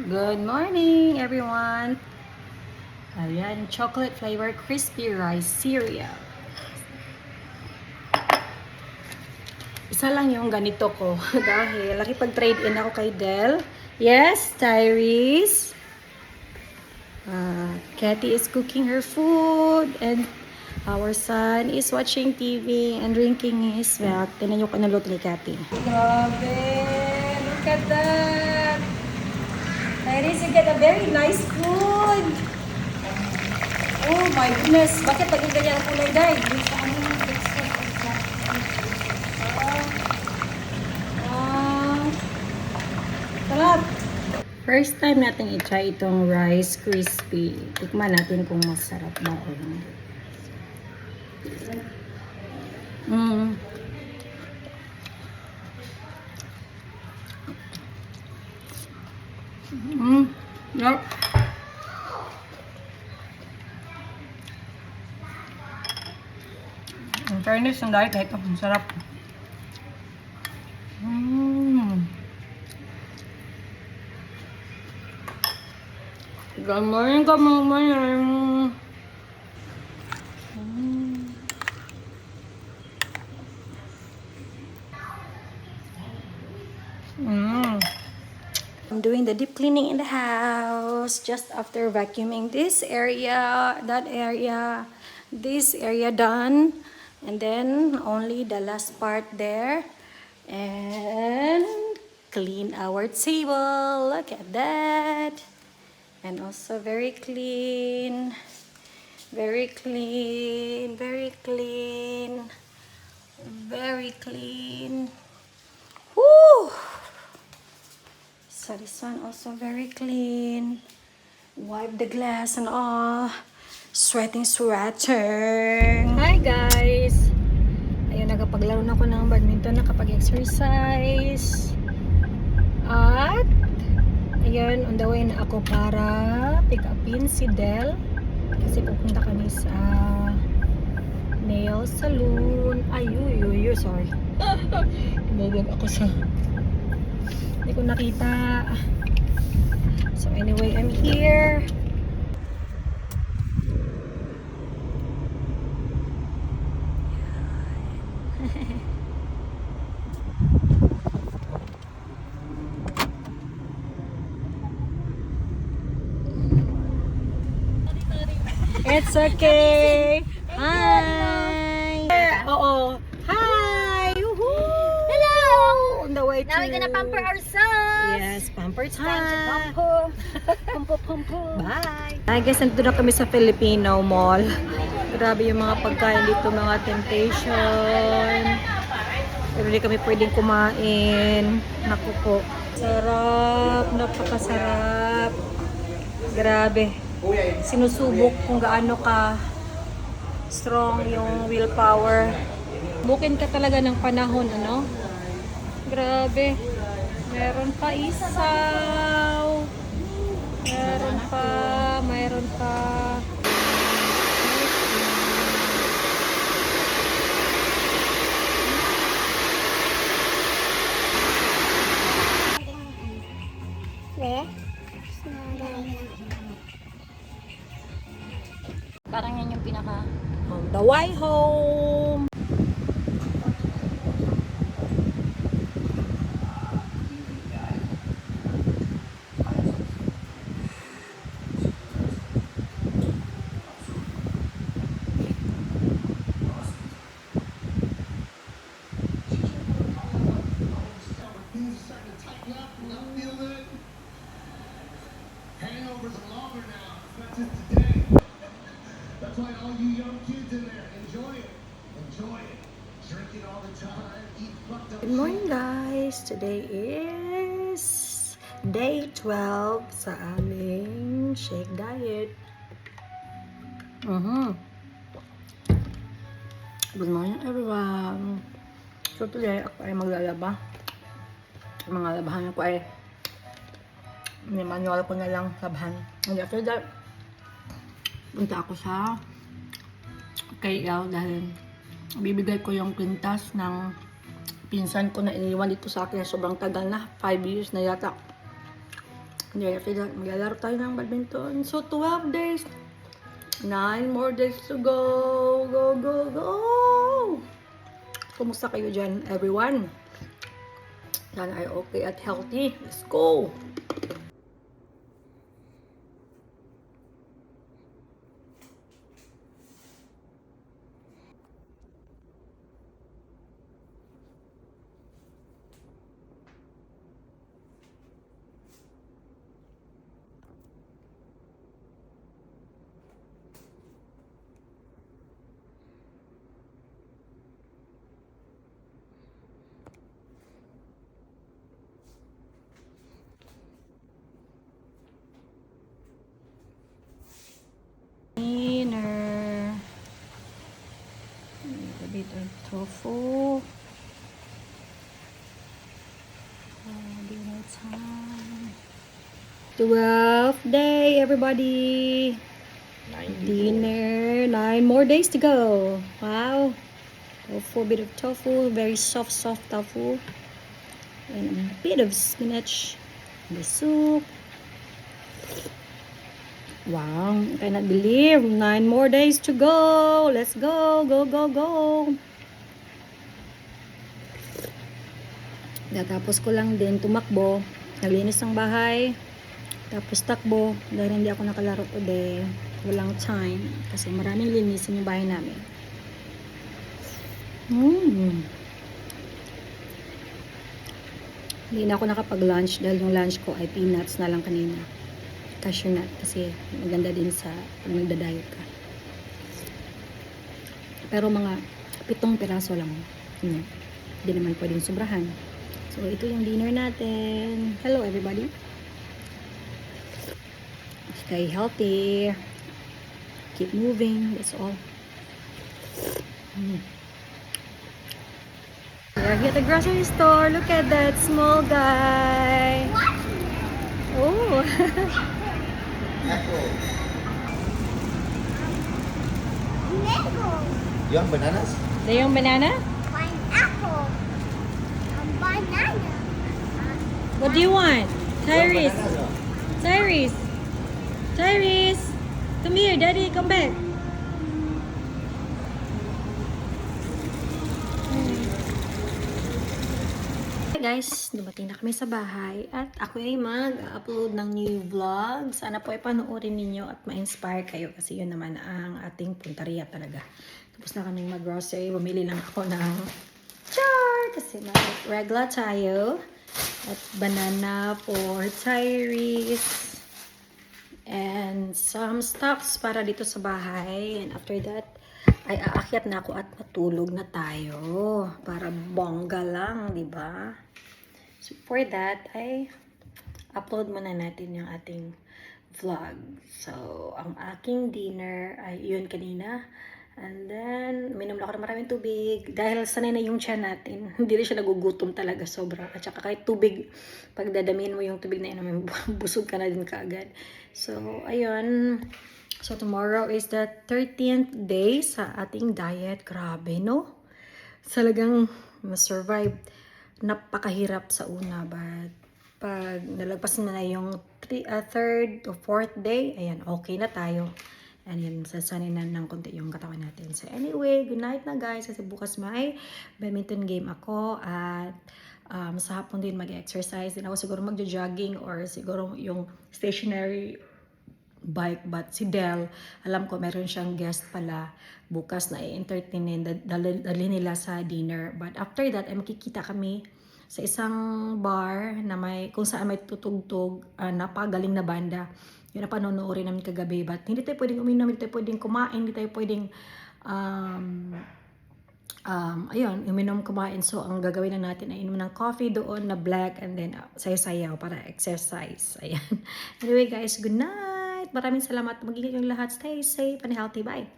Good morning, everyone. Ayan, chocolate flavor crispy rice cereal. Isa lang yung ganito ko dahil nakipag-trade in ako kay Del. Yes, Tyrese. Uh, Kathy is cooking her food and our son is watching TV and drinking his milk. Tinan nyo kung ano luto ni Kathy. Grabe! Look at that! Tyrese, you get a very nice food! Oh my goodness! Bakit naging ganyan ang kulay, Day? Ah, sarap! First time natin i-try itong Rice Crispy. Tikman natin kung masarap ba o hindi. Mm. Mm. Yep. In fairness, ang diet na ito. Ang sarap. Mm. Good morning, good morning. I'm doing the deep cleaning in the house just after vacuuming this area, that area, this area done, and then only the last part there, and clean our table. Look at that, and also very clean, very clean, very clean, very clean. So this one also very clean. Wipe the glass and all. Sweating sweater. Hi guys! Ayun, nakapaglaro na ako ng badminton, nakapag-exercise. At, ayun, on the way na ako para pick upin si Del. Kasi pupunta kami sa nail salon. Ay, uy, uy, uy, sorry. Bubog ako sa hindi ko nakita. So anyway, I'm here. It's okay. Hi. Oo. Hi. Woohoo. Hello! Now we're gonna pamper ourselves. Yes, pamper It's time to time. pamper. Pamper, pamper. Bye! Hi guys, nandito na kami sa Filipino Mall. Grabe yung mga pagkain dito, mga temptation. Pero hindi kami pwedeng kumain. Naku po. Sarap, napakasarap. Grabe. Sinusubok kung gaano ka strong yung willpower. Bukin ka talaga ng panahon, ano? Grabe. Meron pa isaw. Meron pa, meron pa. Parang yan yung pinaka... On the way home. Good morning guys! Today is day 12 sa aming shake diet. Mhm. Good morning everyone! So today ako ay maglalaba. Ang mga labahan ko ay may manual ko na lang labahan. And after that, punta ako sa KL dahil bibigay ko yung kwintas ng pinsan ko na iniwan dito sa akin sobrang tagal na 5 years na yata And then after that, maglalaro tayo ng badminton. So, 12 days. 9 more days to go. Go, go, go! Kumusta kayo dyan, everyone? Sana ay okay at healthy. Let's go! Oh, dinner time. 12th day, everybody. Dinner. Nine more days to go. Wow. A bit of tofu. Very soft, soft tofu. And a bit of spinach. in The soup. Wow, I cannot believe. Nine more days to go. Let's go, go, go, go. Natapos ko lang din tumakbo. Naglinis ng bahay. Tapos takbo. Dahil hindi ako nakalaro today. Walang time. Kasi maraming linisin yung bahay namin. Mm. Hindi na ako nakapag-lunch dahil yung lunch ko ay peanuts na lang kanina cashew nut kasi maganda din sa pag nagda-diet ka. Pero mga pitong piraso lang. Yun. Hindi naman pwedeng sobrahan. So, ito yung dinner natin. Hello, everybody. Stay healthy. Keep moving. That's all. Mm. We're here at the grocery store. Look at that small guy. Oh. Mango, You have bananas? Yung banana? pineapple, banana, What do you want? Tyrese. Tyrese. Tyrese. Come here, daddy. Come back. Guys, dumating na kami sa bahay at ako ay mag-upload ng new vlog. Sana po ay panoorin ninyo at ma-inspire kayo kasi yun naman ang ating punteriya talaga. Tapos na kaming mag-grocery. Bumili lang ako ng kasi may regla tayo at banana for Tyrese and some stuffs para dito sa bahay. And after that, ay aakyat na ako at matulog na tayo. Para bongga lang, di ba? So for that, ay upload muna natin yung ating vlog. So, ang aking dinner ay yun kanina. And then, minom lang ako ng maraming tubig. Dahil sanay na yung tiyan natin. Hindi rin siya nagugutom talaga sobra. At saka kahit tubig, pag dadamin mo yung tubig na yun, busog ka na din kaagad. So, ayun. So, tomorrow is the 13th day sa ating diet. Grabe, no? Talagang ma-survive. Napakahirap sa una, but pag nalagpas na na yung three, uh, third or fourth day, ayan, okay na tayo. And yun, sasanin na ng konti yung katawan natin. So anyway, good night na guys. Kasi bukas may badminton game ako. At um, sa hapon din mag-exercise. Din ako siguro mag-jogging or siguro yung stationary bike. But si Del, alam ko meron siyang guest pala bukas na i-entertain dali, nila sa dinner. But after that, ay makikita kami sa isang bar na may kung saan may tutugtog uh, napagaling na banda. Yun na panonoodin namin kagabi. But hindi tayo pwedeng uminom, hindi tayo pwedeng kumain, hindi tayo pwedeng um, um, ayun, uminom kumain. So, ang gagawin na natin ay inom ng coffee doon na black and then uh, sayaw para exercise. Ayan. Anyway guys, good night. Maraming salamat. Magiging yung lahat. Stay safe and healthy. Bye.